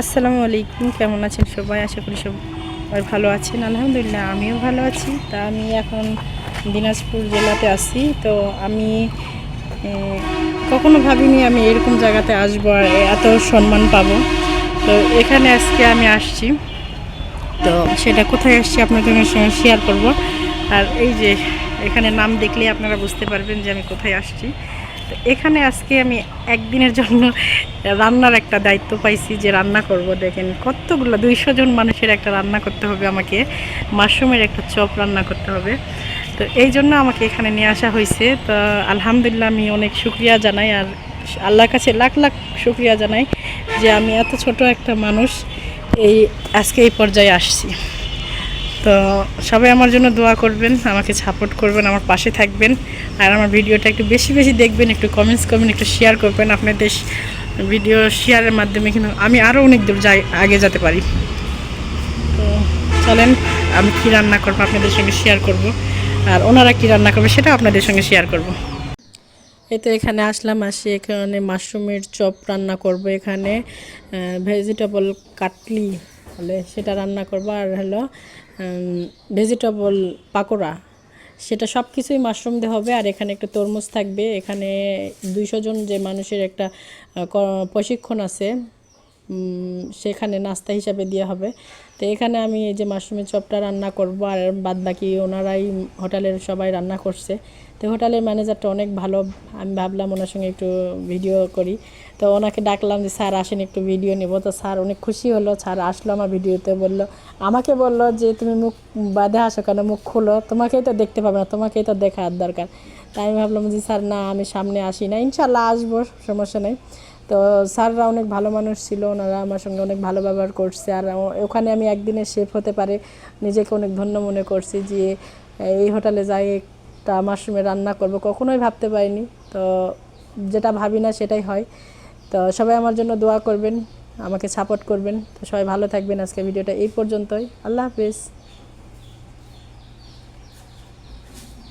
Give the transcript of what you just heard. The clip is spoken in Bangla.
আসসালামু আলাইকুম, কেমন আছেন সবাই? আশা করি সবাই ভালো আছেন। আলহামদুলিল্লাহ, আমিও ভালো আছি। তা আমি এখন দিনাজপুর জেলাতে আছি। তো আমি কখনো ভাবিনি আমি এরকম জায়গাতে আসব আর এত সম্মান পাবো। তো এখানে আজকে আমি আসছি। তো সেটা কোথায় আসছি আপনাদের সঙ্গে শেয়ার করব। আর এই যে, এখানে নাম দেখলে আপনারা বুঝতে পারবেন যে আমি কোথায় আসছি। তো এখানে আজকে আমি একদিনের জন্য রান্নার একটা দায়িত্ব পাইছি যে রান্না করব, দেখেন। কতগুলো দুইশো জন মানুষের একটা রান্না করতে হবে, আমাকে মাশরুমের একটা চপ রান্না করতে হবে। তো এই জন্য আমাকে এখানে নিয়ে আসা হয়েছে তো আলহামদুলিল্লাহ আমি অনেক শুক্রিয়া জানাই আর আল্লাহর কাছে লাখ লাখ শুক্রিয়া জানাই যে আমি এত ছোট একটা মানুষ এই আজকে এই পর্যায়ে আসছি। তো সবাই আমার জন্য দোয়া করবেন, আমাকে সাপোর্ট করবেন, আমার পাশে থাকবেন। আর আমার ভিডিওটা একটু বেশি বেশি দেখবেন, একটু কমেন্টস করবেন, একটু শেয়ার করবেন। আপনাদের ভিডিও শেয়ারের মাধ্যমে কিন্তু আমি আরও অনেক দূর যাই, আগে যেতে পারি। তো চলেন, আমি কী রান্না করব আপনাদের সঙ্গে শেয়ার করব। আর ওনারা কী রান্না করবে সেটা আপনাদের সঙ্গে শেয়ার করব। এই তো এখানে আসলাম, আসি এখানে মাশরুমের চপ রান্না করব এখানে। ভেজিটেবল কাটলি। হলে সেটা রান্না করব আর হলো ভেজিটেবল পাকোড়া। সেটা সব কিছুই মাশরুম দিয়ে হবে আর এখানে একটা তরমুজ থাকবে। এখানে দুইশো জন যে মানুষের একটা প্রশিক্ষণ আছে। সেখানে নাস্তা হিসাবে দেওয়া হবে। তো এখানে আমি এই যে মাশরুমের চপটা রান্না করব আর বাদ বাকি ওনারাই হোটেলের সবাই রান্না করছে। তো হোটেলের ম্যানেজারটা অনেক ভালো, আমি ভাবলাম ওনার সঙ্গে একটু ভিডিও করি। তো ওনাকে ডাকলাম যে, স্যার, আসেন একটু ভিডিও নেব। তো স্যার অনেক খুশি হলো, স্যার আসলো আমার ভিডিওতে, বলল, আমাকে বলল যে, তুমি মুখ বাঁধে আসো কেন? মুখ খোলো, তোমাকেই তো দেখতে পাবে না, তোমাকেই তো দেখার দরকার। তাই আমি ভাবলাম যে, স্যার, না, আমি সামনে আসি না, ইনশাল্লাহ আসব, সমস্যা নেই। তো স্যাররা অনেক ভালো মানুষ ছিল, ওনারা আমার সঙ্গে অনেক ভালো ব্যবহার করছে। আর ওখানে আমি একদিনে শেফ হতে পারে, নিজেকে অনেক ধন্য মনে করছি যে, এই হোটেলে যাই, একটা মাশরুমে রান্না করব। কখনোই ভাবতে পারিনি। তো যেটা ভাবি না সেটাই হয়। তো সবাই আমার জন্য দোয়া করবেন, আমাকে সাপোর্ট করবেন। তো সবাই ভালো থাকবেন আজকে ভিডিওটা এই পর্যন্তই। আল্লাহ হাফিজ।